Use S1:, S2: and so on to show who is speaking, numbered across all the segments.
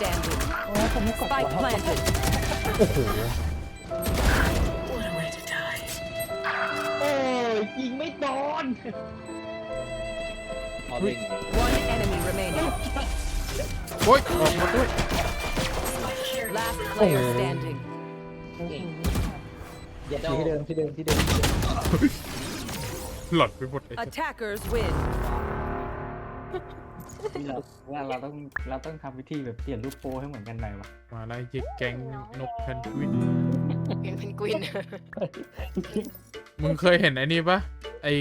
S1: standing.
S2: โอ้ผมไม่กด
S1: Spike
S2: หัว
S1: planted.
S3: โอ้โห
S2: โอ้ยยิงไม่โดน เอาเล่น
S1: One enemy remaining.
S3: โอ้ยออกมาด้วย
S1: Last player
S3: Oh.
S1: standing.
S2: อย่าที่เดิมที่เดิมที่เดิมที่เดิม
S3: หลอดไปหมดไอ้สัส
S1: Attackers win.
S2: ที่เราว่าเราต้องเราต้องทำวิธีแบบเปลี่ยนรูปโปรให้เหมือนกันหน่อยวะ
S3: มาไล่เจ็กแก๊งนกแพนกวิน
S4: เป็นเพนกวิน
S3: มึงเคยเห็นไอ้นี่ปะไอ้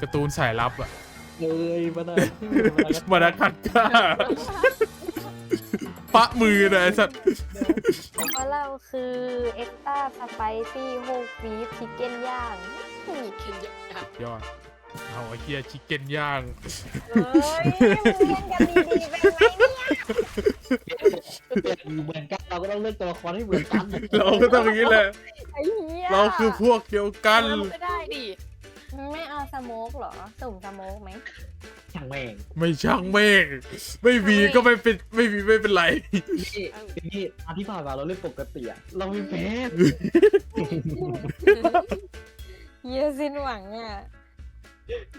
S3: การ์ตูนสายลับอะ
S2: เอ้ยมาได้
S3: มาดากัดก้าปะมือเลยไอ้สัตว์
S5: เพราะเราคือเอ็กซ์ต้าสไปซี่โฮกบีฟชิคเก้นย่างเฮ้ย
S4: เคนยะ
S3: ยอด เอาไอ้เหี้ยชิคเก้นย่าง
S5: มึงเล่นกันดีๆไปไหมเนี่ย
S2: เหมือนกันเราก็ต้องเลือกตัวละครให้เหมือนกัน
S3: เราก็ต้องอย่างนี้แหละ
S5: ไอ้เหี้ย
S3: เราคือพวกเดียวกัน
S4: ไม่ได้ดิ
S5: มึงไม่เอาสโมกเหรอ สุ่มสโมกไหม
S2: ช่างแม่ง
S3: ไม่ช่างเมฆไม่มีก็ไม่เป็นไม่มีไม่เป็นไร
S2: นี่นี่อาที่ผ่านมาเราเล่นปกติอะเราไม่แพ้
S5: เหี้ยสิ้นหวังอะ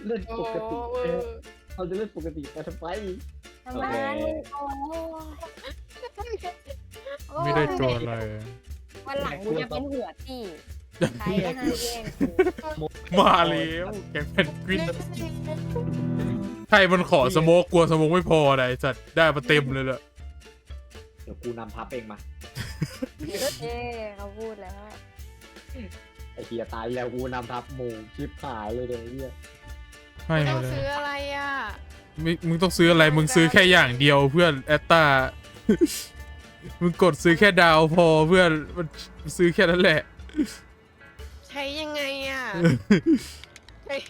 S2: เล่น
S4: โอ้
S2: ปกติ
S4: เออ
S2: เราจะเล่นปกติไปทำไม
S5: ทำไม
S2: โอเค
S5: มึงโอ้โอ้
S3: ไม่ได้ตัวอะไร
S5: วันหลังกูจะเป็นหัวที่ใครก็ห้ามแย่งกู
S3: มาแล้วแกงแพนกวินใครมันขอสโมกกลัวสโมกไม่พอนะไอ้สัตว์ได้มาเต็มเลยล่ะ
S2: เดี๋ยวกูนำพับเองมา
S5: เย้เขาพูดแล้ว
S2: ไอ้เฮียตายแล้วกูนำทับหมูชิบหายเลยเดี๋ยวนี้
S3: ให้
S4: ต้
S3: มา
S4: อง
S3: เลย
S4: ซื้ออะไรอะ
S3: มึงมึงต้องซื้ออะไร มึงซื้อแค่อย่างเดียวเพื่อนแอตตา มึงกดซื้อแค่ดาวพอเพื่อนมันซื้อแค่นั้นแหละ
S4: ใช้ยังไงอะเฮ้ย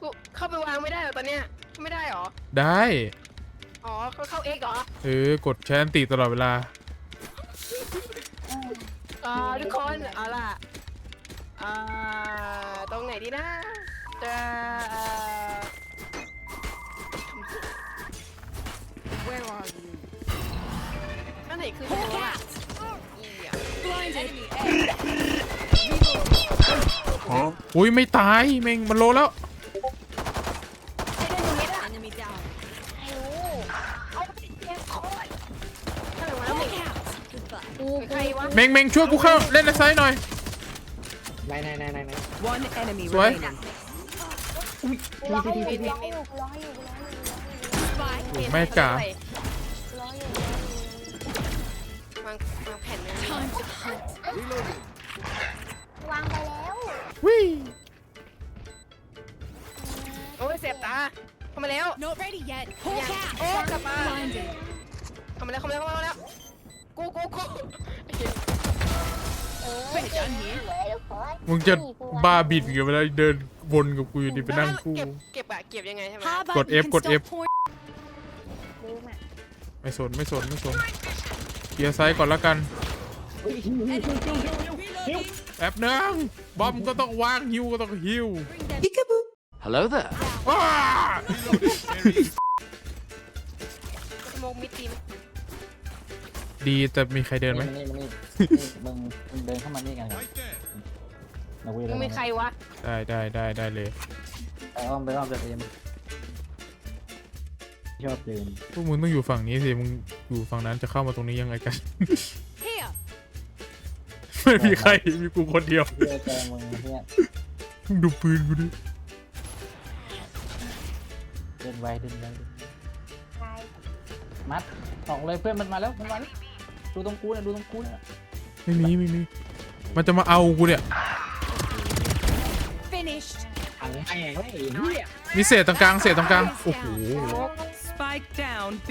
S4: กูเข้าไปวางไม่ได้เหรอตอนเนี้ยไม่ได้เหรอ
S3: ได้
S4: อ๋อเขาเข้าเอ็กเหรอ
S3: เออกดแชนติตลอดเวลา
S4: อ่าทุกคนเอาล่ะอ่าตรงไหนดีนะ จะอ่า Where are you อันไหนคือสโมกอะอีอะ
S3: อุ้ยไม่ตายแม่งมันโลแล้ว
S5: ไอ้รู้เอาไปเก็บโคตร
S4: ข้างหลังมาแล้วนี่
S5: กู
S4: ใครวะ
S3: เมงเมงช่วยกูเข้าเล่นในไซด์หน่อย
S2: ไหนไหนไหนไหนไหน
S1: One enemy
S3: What?
S1: remaining.
S5: กูร้องอยู่กูร้องอยู่กูร้องอยู่กูร้องอยู่กูร้องอยู่
S3: แม่จ๋า
S5: กูร้องอยู่กูร้องอยู่
S4: วางวางแผ่นเลย
S5: วางไปแล้ว
S3: วิ
S4: โอ้ยเสียบตาเข้ามาแล้ว
S6: Not ready yet.
S4: ยังโอ้กลับมาเข้ามาแล้วเข้ามาแล้วเข้ามาแล้ว กูกูกู
S5: เออเจ๋งเลยทุกคน
S3: มึงจะบ้าบิดกันไปแล้วเดินวนกับกูอยู่ดีไปนั่งคู่
S4: เก็บเก็บอะเก็บยังไงใช่ไหม
S6: How about
S3: Gột
S6: you
S3: F,
S6: can
S3: gột
S6: stop
S3: F.
S6: pouring
S5: รู้มา
S3: ไม่สนไม่สนไม่สนเคลียร์ไซด์ก่อนละกันแป๊บนึงบอมก็ต้องวางฮิวก็ต้องฮิว
S7: Hello there.
S3: ว้า
S4: สโมกมิดทีม
S3: ดีแต่มีใครเดินไหม
S2: นี่นี่นี่มึงมึงเดินเข้ามานี่กันครับเราคุย
S4: มึงเป็นใครวะ
S3: ได้ได้ได้ได้เลย
S2: ไปอ้อมไปอ้อมจะเอ็มชอบเดิน
S3: พวกมึงต้องอยู่ฝั่งนี้สิ มึงอยู่ฝั่งนั้นจะเข้ามาตรงนี้ยังไงกัน
S6: here.
S3: ไม่มีใคร มีกูคนเดียว
S2: เพื่อเจอมึงเพื่อ
S3: มึงดูปืนกูดิ
S2: เดินไวเดินไว
S5: ใช่
S2: มัดออกเลยเพื่อนมันมาแล้วมันมาแล้ว ดูตรงกูนะดูตรงกูนะ
S3: ไม่มีไม่มีมันจะมาเอากูเนี่ย
S6: Finished.
S2: ถังแม่งเลยไอ้เหี้ย
S3: มีเศษตรงกลางเศษตรงกลางโอ้โห
S1: Spike down B.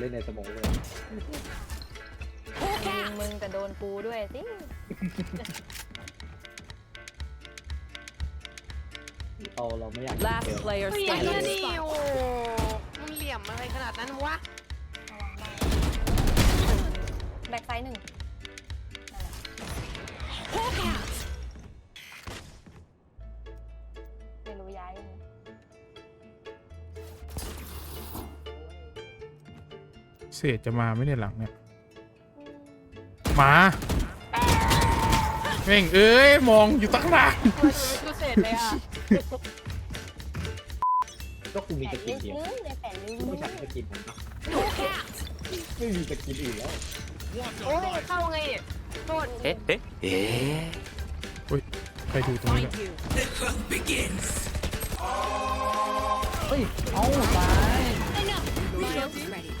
S2: เล่นในสมองเลย
S5: ยิงมึงแต่โดนกูด้วยสิ
S2: เราเราไม่อยาก
S1: Last
S2: เจอ
S1: player
S4: เฮ้ยไอ้เหี้ย
S1: standing.
S4: นี่โอ้มึงเหลี่ยมอะไรขนาดนั้นวะ
S5: แบ็คไซด์หนึ่ง
S6: Hawk out.
S5: ไม่รู้ย้ายยังไง
S3: เศษจะมาไม่ในยหลังเนี่ย มาแม่งเอ้ย มองอยู่ตั้งนาน
S4: ดูเสร็จเลยอะ
S2: ก็กูมี
S5: แป
S2: ส
S5: ด
S2: กิ
S5: ลึ
S2: น
S5: ก
S2: เดียว
S5: นึงในแปดลึก
S2: กู
S5: นึ
S2: ไม่
S5: ง
S2: ใช่สกินผมเนาะ
S6: Hawk out.
S2: ไม่มีสกินอื่นแล้ว
S4: โอ้ยเข้าไงเนี่ยโทษ
S7: Eh, eh, eh.
S3: ใครดูตรงนี้
S6: Find
S3: เนี่ย
S6: you.
S2: เฮ้ย เอาตาย
S6: Enough. My ult is ready.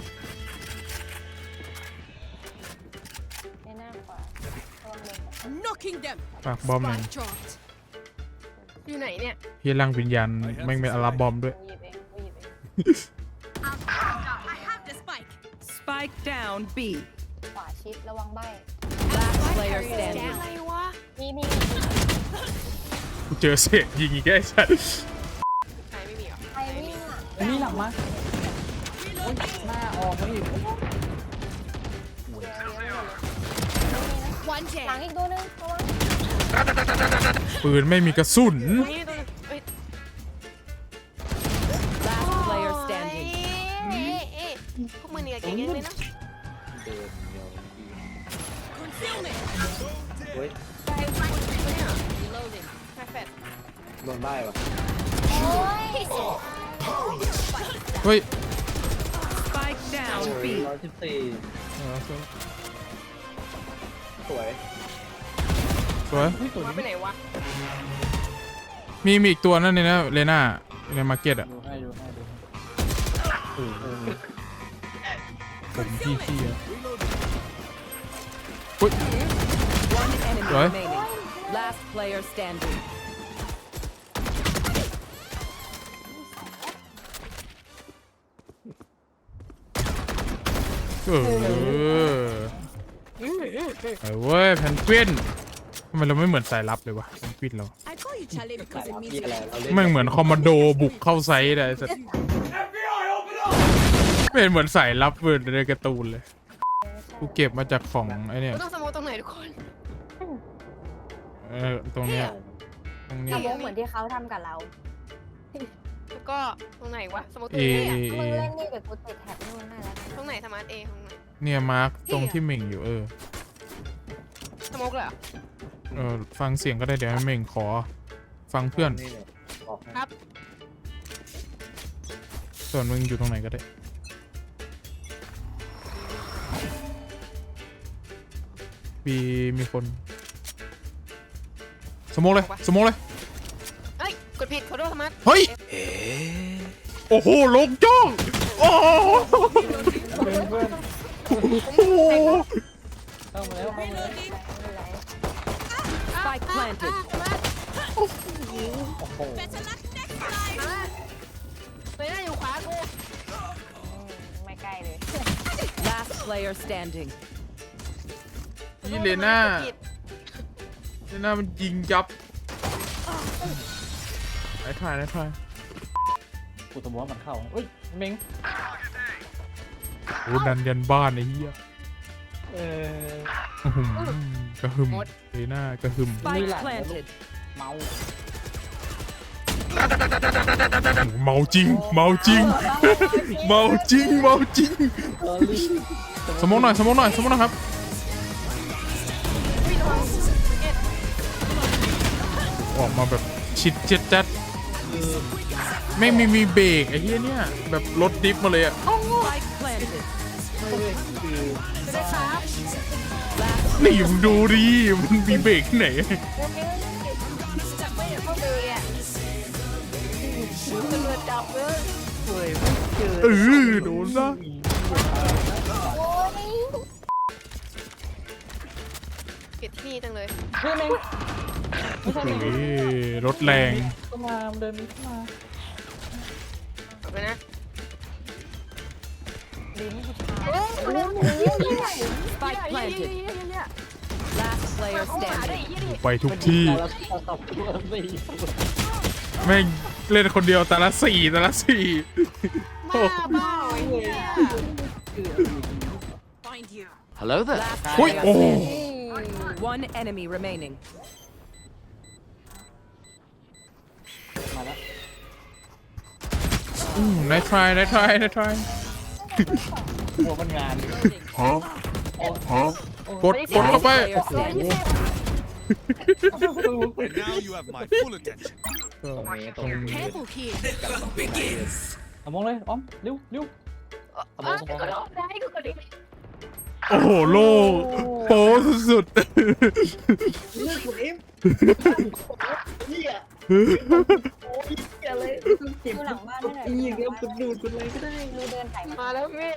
S5: ในหน้าขวาระวังเลย
S6: Knocking them.
S3: ฝากบอมหน่อย
S6: Spike dropped.
S4: อยู่ไหนเนี่ย
S3: เฮียร่างวิญญาณแม่งเป็นอารับบอมด้วย
S5: กูหยิบเองกูหยิบเอง
S6: I have the spike.
S1: Spike down B.
S5: ขวาชิดระวังใบ
S1: Last player
S6: carrier
S1: standing.
S6: down.
S4: อะไรวะ
S5: นี่นี่
S3: กูเจอเศษยิงอีกแกไอ้สัส
S4: ใครไม่มีเหรอ
S5: ใครวิ่งอะ
S2: อันนี้หลังมาโอ๊ยหน้าออกมาอีก
S5: เดี๋ยวเดี๋ยวเดี๋ยวเดี๋ยว
S6: One
S5: หลัง
S6: dead.
S5: อีกตัวหนึงระวัง
S3: ปืนไม่มีกระสุน
S4: นี่ตัวเโด
S2: นได้ปะ
S5: โอ้ย
S3: เฮ้ย
S1: Spike down B.
S2: ร้อยสิบสี่สวย
S3: สวย
S2: เฮ้ยตัว
S4: ว่า
S2: นี้
S4: ไปไหนวะ
S3: มีมีอีกตัวนั่นเลยนะเลน่าในมาร์เก็ตอะ
S2: ดูให้ดูให้ดูให้
S3: ผมพี่พี่อะ
S1: One enemy
S3: Right.
S1: remaining. Last player standing.
S3: เออเออเว้ยแพนกวินทำไมเราไม่เหมือนสายลับเลยวะแพนกวินเรา
S6: I call you Charlie because it
S2: มี
S6: means
S2: อะไร
S6: you
S2: เราเล่น
S3: แม่งเหมือนคอมมานโดบุกเข้าไซต์เลยสัสไม่เห็นเหมือนสายลับเวิร์ดในการ์ตูนเลย กูเก็บมาจากของไอเนี่ย
S4: เราต้องสโมองตรงไหนทุกคน
S3: เออตรงเนี้ยตรงนี้
S5: ทำวงเหมือนที่เขาทำกับเรา
S4: แล้วก็ตรงไหนวะสโมองตร
S3: เอง
S4: ไหน
S3: เอ
S4: อะ
S5: มึงเล่นนี่เดี๋ยวกูติดแท็บนู่นนั่นแล้ว
S4: ตรงไหนสมาร์ทเอตรงไหน
S3: เนี่ยมาร์กตรงที่เหม่งอยู่เออ
S4: สโมองเลยเหรอ
S3: เออฟังเสียงก็ได้เดี๋ยวให้เหม่งขอ ฟังเพื่อน
S2: นี่เลยบอกให้
S4: ครับ
S3: ส่วนมึงอยู่ตรงไหนก็ได้ มีมีคนสโมกเลยสโมกเลย
S4: เอ้ย กดผิดขอโทษสมาร์ท
S3: เฮ้ย
S7: Eh.
S3: โอ้โหลงจ้อง โอ้โห
S2: เพื่อนเพื่อน
S3: โอ้โห
S2: เข้ามาแล้วเข้ามาแล้ว
S1: Spike planted.
S2: โอ้โห
S6: better luck next time.
S4: เลยหน้าอยู่ขวากู
S5: ไม่ใกล้เลย
S1: Last player standing.
S3: นี่เลน่าเลน่ามันยิงยับไอ้ถ่ายไอ้ถ่าย
S2: กูสมมติว่ามันเข้าเฮ้ยเม้ง
S3: โอ้ดันยันบ้านไอ้เหี้ย
S2: เออ
S3: อื้อหือกระหึ่มเลน่ากระหึ่ม
S1: Spike
S2: Mila.
S1: planted.
S2: เมา
S3: เมาจริง เมาจริง เมาจริง เมาจริง
S2: เออรีบ
S3: สมองหน่อย สมองหน่อย สมองหน่อยครับ ออกมาแบบชิดเจ็ดจัด ไม่งมีมีเบรกไอ้เหี้ยเนี่ยแบบรถดิฟมาเลยอะ
S1: Spike planted.
S3: นี่มึงดูดิมันมีเบรกที่ไหน
S4: เข้าเลยอะตำรวจจับเลย
S3: เออโดนซะ
S4: เกลียดที่นี่จังเลย
S2: เฮ้ยเม้ง
S3: เฮ้ยรถแรง
S2: เข้ามาเดินเข้ามา
S4: ขอบไปนะ
S1: Spike planted. Last player
S4: เข้ามาได้
S1: standing.
S4: ยี่ดิ
S3: ไปทุกที่
S2: แต่ละสองตัวสี่
S3: แม่งเล่นคนเดียวแต่ละสี่แต่ละสี่
S4: บ้าเปล่าไอ้เหี้ย
S6: Find you.
S7: Hello there.
S1: Last
S3: โอ้ย
S1: player
S3: โอ้
S1: standing. One enemy remaining.
S2: มาแล้ว
S3: นายทรายนายทรายนายทราย
S5: ไม่
S2: หัวมันงาน
S3: กดกดเข้า
S1: Last
S3: ไป
S1: player standing.
S8: And now you have my full attention.
S2: ตรงนี้ตรงนี้
S6: Careful here.
S2: เอามองเลยอ้อมเร็วเร็วเอามองเอามอง
S4: ได้กูก็ได้
S3: โอ้โหโล่โป้สุด
S2: เลือกกูเอ็มเฮียโอ้ยเฮียเลย เจ็บ
S5: ดูหลังบ้านได้หน่อย
S2: อีกแล้วกูดูดกูเลยก็ได้
S5: ดูเดินไถ่มา
S4: มาแล้วพี่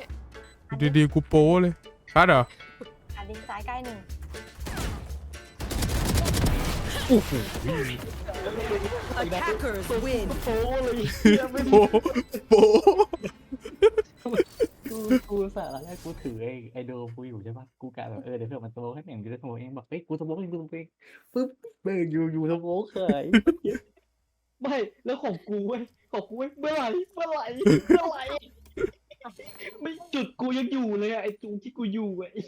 S3: ๆดีๆกูโป้เลยคัดเหรอ
S5: อันดินซ้ายใกล้หนึ่ง
S1: Attackers win.
S2: โป้เลยเฮียไม่
S3: โป้โป้
S2: กูกูสาระแรกกูถือไอ้ไอ้โดมกูอยู่ใช่ปะกูกะแบบเออเดี๋ยวเพื่อนมันสโมกให้เหม่งกูจะสโมกเองบอกเฮ้ยกูสโมกเองกูสโมกเองปึ๊บเบิร์อยู่อยู่สโมกเขย ไม่แล้วของกูเว้ยของกูเว้ยเมื่อไหร่เมื่อไหร่เมื่อไหร่ไม่จุดกูยังอยู่เลยอะไอ้จุงที่กูอยู่อะไอ้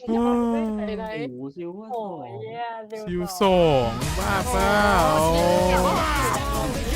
S4: ไหนไหน
S2: โอ้โหซิลเวอร์
S5: โอ้
S2: สอยง
S5: เหี้ย
S3: ซิวสองบ้าเปล่า
S2: เ